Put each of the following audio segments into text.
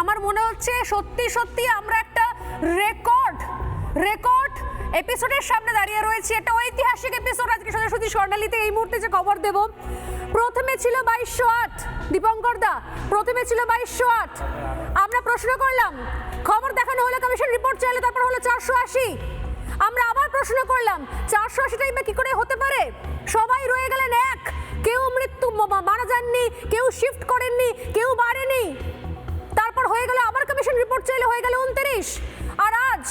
আমার মনে হচ্ছে সত্যি সত্যি আমরা একটা রেকর্ড রেকর্ড এপিসোডের সামনে দাঁড়িয়ে রয়েছে। এটা ঐতিহাসিক এপিসোড আজকে সোজাসুজি স্বর্ণালীতে। এই মুহূর্তে যে খবর দেব, প্রথমে ছিল বাইশশো আট, দীপঙ্কর দা, প্রথমে ছিল বাইশশো আট। আমরা প্রশ্ন করলাম, খবর দেখানো হলো, কমিশন রিপোর্ট চাইলে, তারপর হলো চারশো আশি। আমরা আবার প্রশ্ন করলাম, চারশো আশি টাইমে কি করে হতে পারে? সবাই রয়ে গেলেন এক। কেউ মৃত্যু মারা যাননি, কেউ শিফট করেননি, কেউ রিপোর্ট চাইলে হয়ে গেল উনত্রিশ। আর আজ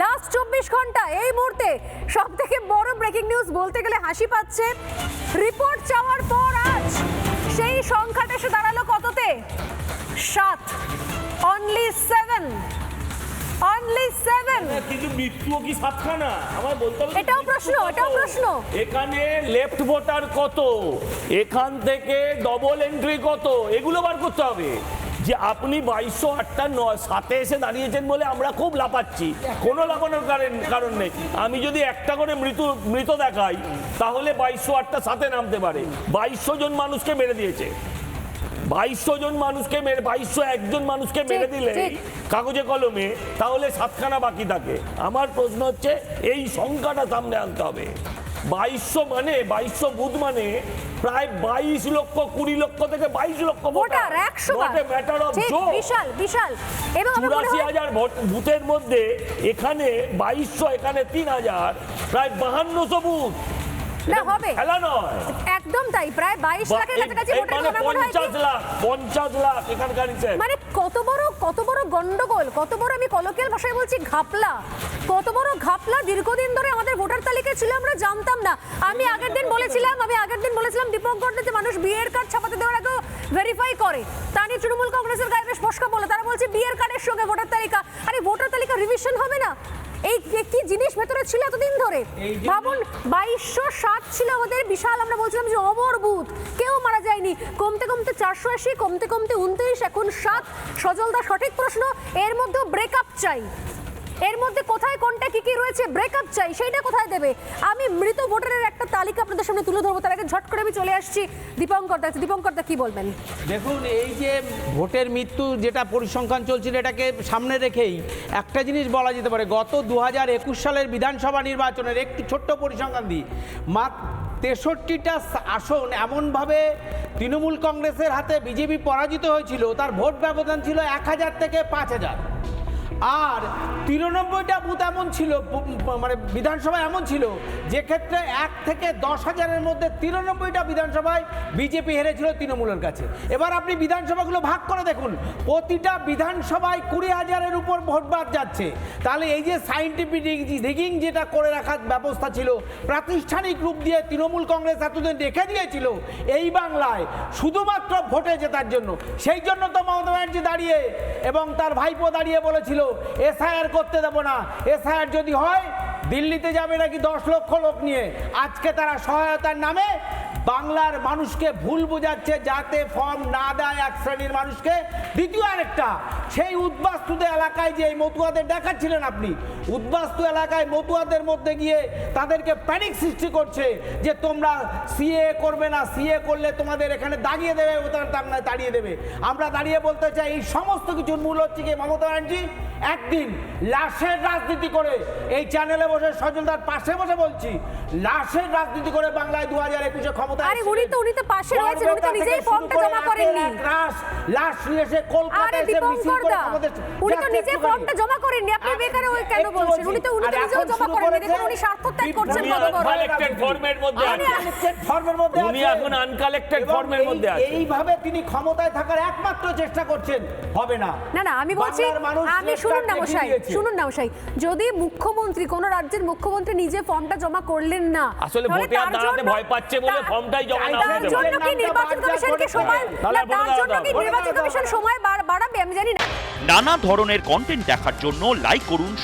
লাস্ট চব্বিশ ঘণ্টা এই মুহূর্তে সব থেকে বড় ব্রেকিং নিউজ বলতে গেলে হাসি পাচ্ছে। রিপোর্ট চাওয়ার পর আজ সেই সংখ্যাটা এসে দাঁড়াল কততে? সাত অনলি সেভেন অনলি সেভেন কিন্তু মৃত্যুও কি সাতখানা? আমার বলতে হবে এটাও প্রশ্ন, এটাও প্রশ্ন। এখানে লেফট ভোটার কত? এখান থেকে ডবল এন্ট্রি কত? এগুলো বার করতে হবে। যে আপনি বাইশশো আটটা নয় সাথে এসে দাঁড়িয়েছেন বলে আমরা খুব লাপাচ্ছি কোনো লাপানোর কারণ কারণ নেই। আমি যদি একটা করে মৃত মৃত দেখাই তাহলে বাইশশো আটটা সাথে নামতে পারে। বাইশশো জন মানুষকে মেরে দিয়েছে। বাইশশো জন মানুষকে মেরে বাইশশো একজন মানুষকে মেরে দিলে কাগজে কলমে তাহলে সাতখানা বাকি থাকে। আমার প্রশ্ন হচ্ছে এই সংখ্যাটা সামনে আনতে হবে। বাইশশো মানে বাইশশো বুথ মানে প্রায় বাইশ লক্ষ কুড়ি লক্ষ থেকে বাইশ লক্ষ ভোটার। একশো ম্যাটার অফ বিশাল বিশাল। এবং চুরাশি হাজার ভোট বুথের মধ্যে এখানে বাইশশো এখানে তিন হাজার প্রায় বাহান্নশো বুথ। না, হবে। খেলা নয়। একদম তাই প্রায় বাইশ বা- লাখের কাছাকাছি ভোটার মানে আমার মনে হয় কি- পঞ্চাশ লাখ পঞ্চাশ লাখ এখানকার হিসেব মানে কত বড় কত বড় গন্ডগোল কত বড় আমি কলোকিয়াল ভাষায় বলছি ঘাপলা কত বড় ঘাপলা দীর্ঘদিন ধরে আমাদের ভোটার তালিকায় ছিল আমরা জানতাম না। আমি আগের দিন বলেছিলাম আমি আগের দিন বলেছিলাম দীপঙ্কর যে মানুষ বিয়ের কার্ড ছাপাতে দেওয়ার আগে ভেরিফাই করে। তা নিয়ে তৃণমূল কংগ্রেসের গায়ে বেশ ফসকা বলে তারা বলছে বিয়ের কার্ডের সঙ্গে ভোটার তালিকা। আরে ভোটার তালিকা রিভিশন হবে না? এই কি- জিনিস ভেতরে ছিল এতদিন ধরে? ভাবুন বাইশশো সাত ছিল আমাদের বিশাল আমরা বলছিলাম যে অমর বুথ কেউ মারা যায়নি। কমতে কমতে চারশো আশি কমতে কমতে উনত্রিশ এখন সাত। সজলদা সঠিক প্রশ্ন এর মধ্যে ব্রেকআপ চাই। এর মধ্যে কোথায় কোনটা, কি কি রয়েছে ব্রেকআপ চাই, সেইটা কোথায় দেবে? আমি মৃত ভোটারের একটা তালিকা আপনাদের সামনে তুলে ধরবো, তার আগে ঝট করে আমি চলে আসছি। দীপঙ্কর দা দীপঙ্কর দা, কি বলবেন? দেখুন, এই যে ভোটের মৃত্যু যেটা পরিসংখ্যান চলছিল এটাকে সামনে রেখেই একটা জিনিস বলা যেতে পারে, গত দু হাজার একুশ সালের বিধানসভা নির্বাচনের একটু ছোট্ট পরিসংখ্যান দিই। মাত্র তেষট্টিটা আসন এমনভাবে তৃণমূল কংগ্রেসের হাতে বিজেপি পরাজিত হয়েছিল, তার ভোট ব্যবধান ছিল এক হাজার থেকে পাঁচ হাজার। আর তিরানব্বইটা বুথ এমন ছিল মানে বিধানসভা এমন ছিল, যে ক্ষেত্রে এক থেকে দশ হাজারের মধ্যে তিরানব্বইটা বিধানসভায় বিজেপি হেরেছিল তৃণমূলের কাছে। এবার আপনি বিধানসভাগুলো ভাগ করে দেখুন, প্রতিটা বিধানসভায় কুড়ি হাজারের উপর ভোট বাদ যাচ্ছে। তাহলে এই যে সাইন্টিফিক রিগিং যেটা করে রাখার ব্যবস্থা ছিল, প্রাতিষ্ঠানিক রূপ দিয়ে তৃণমূল কংগ্রেস এতদিন রেখে দিয়েছিল, এই বাংলায় শুধুমাত্র ভোটে জেতার জন্য। সেই জন্য তো মমতা ব্যানার্জি দাঁড়িয়ে এবং তার ভাইপো দাঁড়িয়ে বলেছিল এসআইআর করতে দেবো না। এসআইআর যদি হয়, দিল্লিতে যাবে নাকি দশ লক্ষ লোক নিয়ে। আজকে তারা সহায়তার নামে বাংলার মানুষকে ভুল বোঝাচ্ছে যাতে ফর্ম না দেয় এক শ্রেণির মানুষকে। দ্বিতীয় আরেকটা, সেই উদ্বাস্তুদের এলাকায় যে এই মতুয়াদের দেখাচ্ছিলেন আপনি, উদ্বাস্তু এলাকায় মতুয়াদের মধ্যে গিয়ে তাদেরকে প্যানিক সৃষ্টি করছে যে তোমরা সিএ করবে না সিএ করলে তোমাদের এখানে দাঁড়িয়ে দেবে তার- তাড়িয়ে দেবে। আমরা দাঁড়িয়ে বলতে চাই, এই সমস্ত কিছুর মূল হচ্ছে কি, মমতা ব্যানার্জি? একদিন লাশের রাজনীতি করে এই চ্যানেলে বসে সজলদার পাশে বসে বলছি লাশের রাজনীতি করে বাংলায় দু হাজার একুশে ক্ষমতা আরে উনি তো- উনি তো পাশে রয়েছেন, উনি তো নিজেই ফর্মটা জমা করেননি। লাশ লাশ নিয়ে এসে কলকাতায় এসে মিছিল করে আমাদের উনি তো নিজে ফর্মটা জমা করেননি আপনি বেকারে কেন বলছেন? উনি তো উনি তো নিজেও জমা শুরু করেননি। দেখুন উনি স্বার্থ ত্যাগ করছেন কত বড় unconnected ফর্মের মধ্যে আছেন। Unconnected ফর্মের মধ্যে উনি এখন এবং ফর্মের মধ্যে আছেন। এইভাবে তিনি ক্ষমতায় থাকার একমাত্র চেষ্টা করছেন হবে না। না না আমি বলছি আমি শুনুন না মশাই শুনুন না মশাই। যদি মুখ্যমন্ত্রী কোন রাজ্যের মুখ্যমন্ত্রী নিজে ফর্মটা জমা করলেন না আসলে ভোটে আর দাঁড়াতে ভয় পাচ্ছে বলে ফর্মটাই জমা না জন্য কি নির্বাচন কমিশনকে সময় না, তার জন্য কি নির্বাচন কমিশন সময় বাড়াবে আমি জানি না। নানা ধরনের কন্টেন্ট দেখার জন্য লাইক করুন